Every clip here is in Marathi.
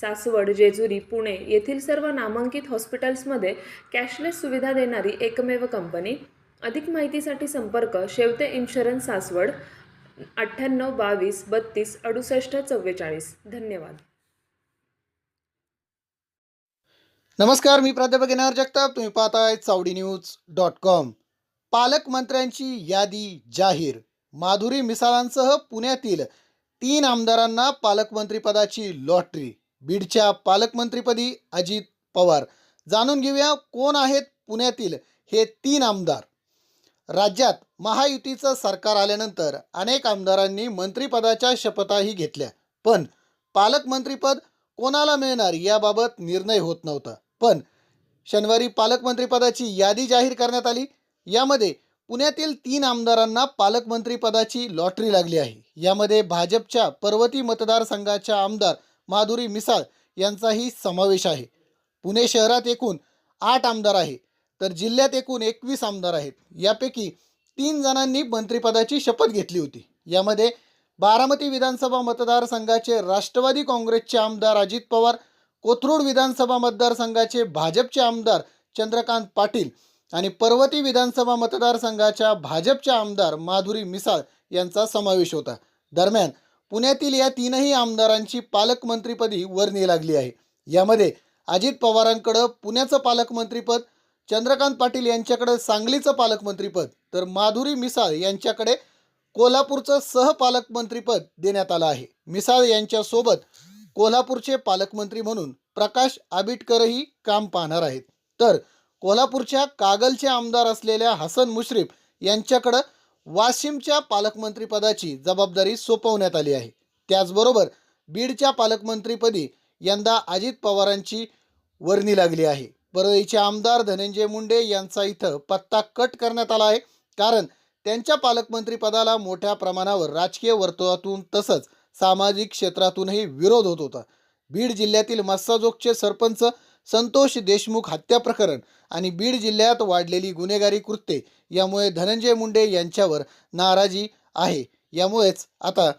सासवड जेजुरी पुणे येथील सर्व नामांकित हॉस्पिटल्समध्ये कॅशलेस सुविधा देणारी एकमेव कंपनी. अधिक माहितीसाठी संपर्क शेवते इन्शुरन्स सासवड अठ्ठ्याण्णव बावीस बत्तीस अडुसष्ट चव्वेचाळीस. धन्यवाद. नमस्कार मी प्राध्यापक येणार जगताप. तुम्ही पाहताय चावडी न्यूज डॉट कॉम. पालकमंत्र्यांची यादी जाहीर. माधुरी मिसाळांसह पुण्यातील तीन आमदारांना पालकमंत्रीपदाची लॉटरी. बीडच्या पालकमंत्रीपदी अजित पवार. जाणून घेऊया कोण आहेत पुण्यातील हे तीन आमदार. राज्यात महायुतीचं सरकार आल्यानंतर अनेक आमदारांनी मंत्रिपदाच्या शपथाही घेतल्या. पण पालकमंत्रीपद कोणाला मिळणार याबाबत निर्णय होत नव्हता. पण शनिवारी पालकमंत्रीपदाची यादी जाहीर करण्यात आली. यामध्ये पुण्यातील तीन आमदारांना पालकमंत्रीपदाची लॉटरी लागली आहे. यामध्ये भाजपच्या पर्वती मतदारसंघाच्या आमदार माधुरी मिसाळ यांचाही समावेश आहे. पुणे शहरात एकूण आठ आमदार आहे तर जिल्ह्यात एकूण एकवीस आमदार आहेत. यापैकी तीन जणांनी मंत्रिपदाची शपथ घेतली होती. यामध्ये बारामती विधानसभा मतदारसंघाचे राष्ट्रवादी काँग्रेसचे आमदार अजित पवार कोथरूड विधानसभा मतदारसंघाचे भाजपचे आमदार चंद्रकांत पाटील आणि पर्वती विधानसभा मतदारसंघाच्या भाजपच्या आमदार माधुरी मिसाळ यांचा समावेश होता. दरम्यान पुण्यातील या तीनही आमदारांची पालकमंत्रीपदी वर्णी लागली आहे. यामध्ये अजित पवारांकडं पुण्याचं पालकमंत्रीपद चंद्रकांत पाटील यांच्याकडे सांगलीचं पालकमंत्रीपद तर माधुरी मिसाळ यांच्याकडे कोल्हापूरचं सहपालकमंत्रीपद देण्यात आलं आहे. मिसाळ यांच्यासोबत कोल्हापूरचे पालकमंत्री म्हणून प्रकाश आबिटकरही काम पाहणार आहेत. तर कोल्हापूरच्या कागलचे आमदार असलेल्या हसन मुश्रीफ यांच्याकडं वाशिमच्या पालकमंत्रीपदाची जबाबदारी सोपवण्यात आली आहे. त्याचबरोबर बीडच्या पालकमंत्रीपदी यंदा अजित पवारांची वर्णी लागली आहे. परळीचे आमदार धनंजय मुंडे यांचा इथं पत्ता कट करण्यात आला आहे. कारण त्यांच्या पालकमंत्रीपदाला मोठ्या प्रमाणावर राजकीय वर्तुळातून तसंच सामाजिक क्षेत्रातूनही विरोध होत होता. बीड जिल्ह्यातील मस्साजोगचे सरपंच संतोष देशमुख हत्या प्रकरण आणि बीड जिल्ह्यात वाढलेली गुन्हेगारी कृत्ये यामुळे धनंजय मुंडे यांच्यावर नाराजी आहे. यामुळेच आता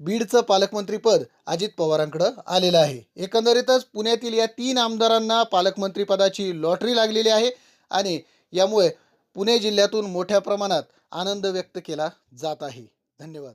बीडचं पालकमंत्रीपद अजित पवारांकडं आलेलं आहे. एकंदरीतच पुण्यातील या तीन आमदारांना पालकमंत्रीपदाची लॉटरी लागलेली आहे आणि यामुळे पुणे जिल्ह्यातून मोठ्या प्रमाणात आनंद व्यक्त केला जात आहे. धन्यवाद.